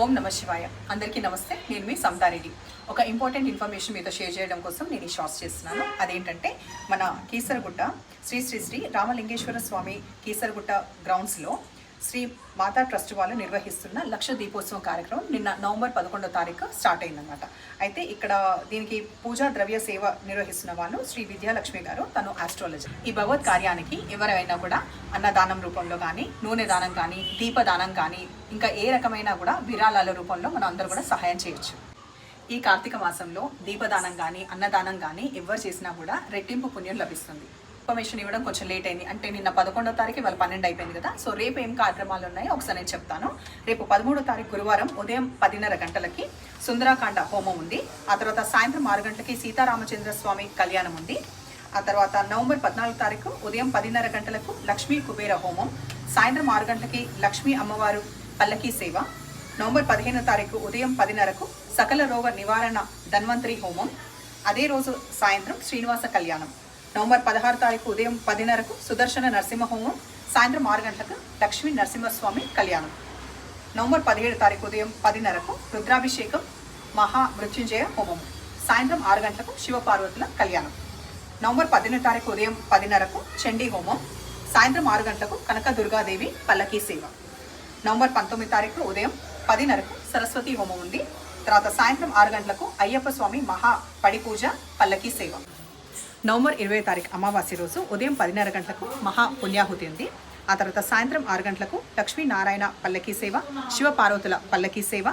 ఓం నమ శివాయ. అందరికీ నమస్తే. నేను మీ సమతారెడ్డి ఒక ఇంపార్టెంట్ ఇన్ఫర్మేషన్ మీతో షేర్ చేయడం కోసం నేను ఈ షార్ట్స్ చేస్తున్నాను. అదేంటంటే మన కీసరగుట్ట శ్రీ శ్రీ శ్రీ రామలింగేశ్వర స్వామి కీసరగుట్ట గ్రౌండ్స్లో శ్రీ మాతా ట్రస్ట్ వాళ్ళు నిర్వహిస్తున్న లక్ష దీపోత్సవం కార్యక్రమం నిన్న నవంబర్ పదకొండో తారీఖు స్టార్ట్ అయిందనమాట అయితే ఇక్కడ దీనికి పూజా ద్రవ్య సేవ నిర్వహిస్తున్న వాళ్ళు శ్రీ విద్యాలక్ష్మి గారు తను ఆస్ట్రాలజీ ఈ భగవత్ కార్యానికి ఎవరైనా కూడా అన్నదానం రూపంలో కానీ నూనె దానం కానీ దీపదానం కానీ ఇంకా ఏ రకమైన కూడా విరాళాల రూపంలో మనం అందరూ కూడా సహాయం చేయొచ్చు. ఈ కార్తీక మాసంలో దీపదానం కానీ అన్నదానం కానీ ఎవరు చేసినా కూడా రెట్టింపు పుణ్యం లభిస్తుంది. ఇన్ఫర్మేషన్ ఇవ్వడం కొంచెం లేట్ అయింది. అంటే నిన్న పదకొండో తారీఖు వాళ్ళ పన్నెండు అయిపోయింది కదా. సో రేపు ఏం కార్యక్రమాలు ఉన్నాయో ఒకసారి నేను చెప్తాను. రేపు పదమూడో తారీఖు గురువారం ఉదయం పదిన్నర గంటలకి సుందరాకాండ హోమం ఉంది. ఆ తర్వాత సాయంత్రం ఆరు గంటలకి సీతారామచంద్ర స్వామి కళ్యాణం ఉంది. ఆ తర్వాత నవంబర్ పద్నాలుగు తారీఖు ఉదయం పదిన్నర గంటలకు లక్ష్మీ కుబేర హోమం. సాయంత్రం ఆరు గంటలకి లక్ష్మీ అమ్మవారు పల్లకీ సేవ. నవంబర్ పదిహేనో తారీఖు ఉదయం పదిన్నరకు సకల రోగ నివారణ ధన్వంతరి హోమం. అదే రోజు సాయంత్రం శ్రీనివాస కళ్యాణం. నవంబర్ పదహారు తారీఖు ఉదయం పదిన్నరకు సుదర్శన నరసింహ హోమం సాయంత్రం ఆరు గంటలకు లక్ష్మీ నరసింహస్వామి కళ్యాణం. నవంబర్ పదిహేడు తారీఖు ఉదయం పదిన్నరకు రుద్రాభిషేకం మహా మృత్యుంజయ హోమం సాయంత్రం ఆరు గంటలకు శివపార్వతుల కళ్యాణం. నవంబర్ పద్దెనిమిది తారీఖు ఉదయం పదిన్నరకు చండీ హోమం సాయంత్రం ఆరు గంటలకు కనక దుర్గాదేవి పల్లకీ సేవ. నవంబర్ పంతొమ్మిది తారీఖు ఉదయం పదిన్నరకు సరస్వతి హోమం ఉంది. తర్వాత సాయంత్రం ఆరు గంటలకు అయ్యప్ప స్వామి మహా పడి పూజ పల్లకీ సేవ. నవంబర్ ఇరవై తారీఖు అమావాస్య రోజు ఉదయం పదిన్నర గంటలకు మహా పుణ్యాహుతి ఉంది. ఆ తర్వాత సాయంత్రం ఆరు గంటలకు లక్ష్మీనారాయణ పల్లకీ సేవ శివపార్వతుల పల్లకీ సేవ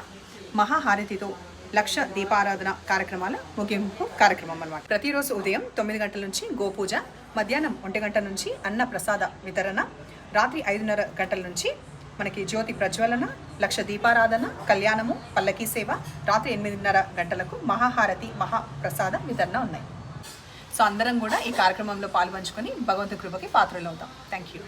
మహాహారతితో లక్ష దీపారాధన కార్యక్రమాల ముగింపు కార్యక్రమం అన్నమాట. ప్రతిరోజు ఉదయం తొమ్మిది గంటల నుంచి గోపూజ మధ్యాహ్నం ఒంటి గంట నుంచి అన్న ప్రసాద వితరణ రాత్రి ఐదున్నర గంటల నుంచి మనకి జ్యోతి ప్రజ్వలన లక్ష దీపారాధన కళ్యాణము పల్లకీ సేవ రాత్రి ఎనిమిదిన్నర గంటలకు మహాహారతి మహాప్రసాద వితరణ ఉన్నాయి. సో అందరం కూడా ఈ కార్యక్రమంలో పాల్పంచుకొని భగవంతు కృపకి పాత్రలు అవుతాం. Thank you